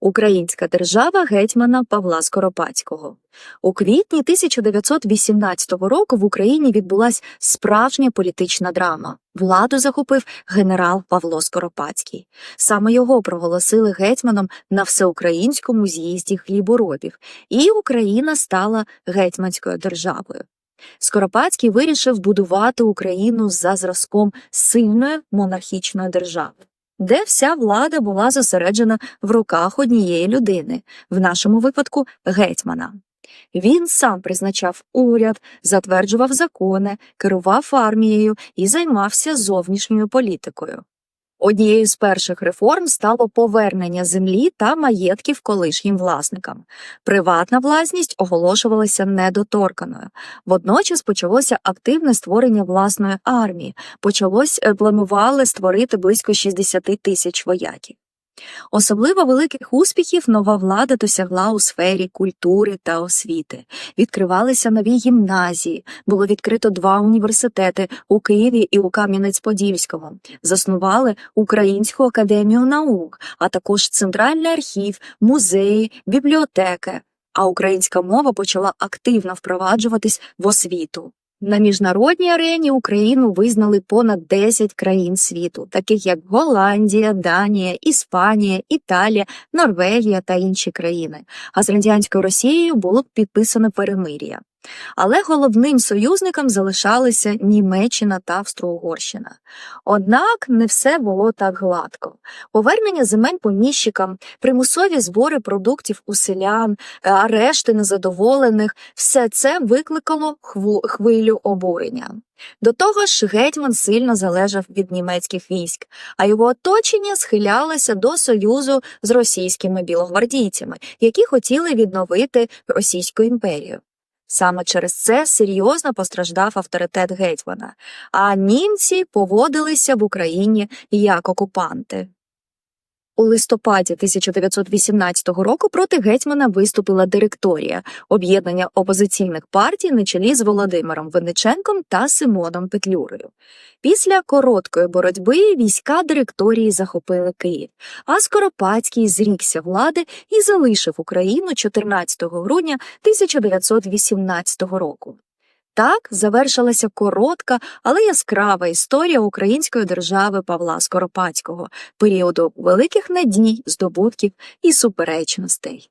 Українська держава гетьмана Павла Скоропадського. У квітні 1918 року в Україні відбулася справжня політична драма. Владу захопив генерал Павло Скоропадський. Саме його проголосили гетьманом на всеукраїнському з'їзді хліборобів, і Україна стала гетьманською державою. Скоропадський вирішив будувати Україну за зразком сильної монархічної держави, де вся влада була зосереджена в руках однієї людини, в нашому випадку гетьмана. Він сам призначав уряд, затверджував закони, керував армією і займався зовнішньою політикою. Однією з перших реформ стало повернення землі та маєтків колишнім власникам. Приватна власність оголошувалася недоторканою. Водночас почалося активне створення власної армії. Почалось е, планували створити близько 60 тисяч вояків. Особливо великих успіхів нова влада досягла у сфері культури та освіти. Відкривалися нові гімназії, було відкрито два університети у Києві і у Кам'янець-Подільському. Заснували Українську академію наук, а також центральний архів, музеї, бібліотеки. А українська мова почала активно впроваджуватись в освіту. На міжнародній арені Україну визнали понад 10 країн світу, таких як Голландія, Данія, Іспанія, Італія, Норвегія та інші країни. А з радянською Росією було підписано перемир'я. Але головним союзником залишалися Німеччина та Австро-Угорщина. Однак не все було так гладко. Повернення земель поміщикам, примусові збори продуктів у селян, е, арешти незадоволених все це викликало хвилю обурення. До того ж, гетьман сильно залежав від німецьких військ, а його оточення схилялося до союзу з російськими білогвардійцями, які хотіли відновити Російську імперію. Саме через це серйозно постраждав авторитет гетьмана, а німці поводилися в Україні як окупанти. У листопаді 1918 року проти гетьмана виступила директорія об'єднання опозиційних партій на чолі з Володимиром Винниченком та Симоном Петлюрою. Після короткої боротьби війська директорії захопили Київ, а Скоропадський зрікся влади і залишив Україну 14 грудня 1918 року. Так завершилася коротка, але яскрава історія української держави Павла Скоропадського, періоду великих надій, здобутків і суперечностей.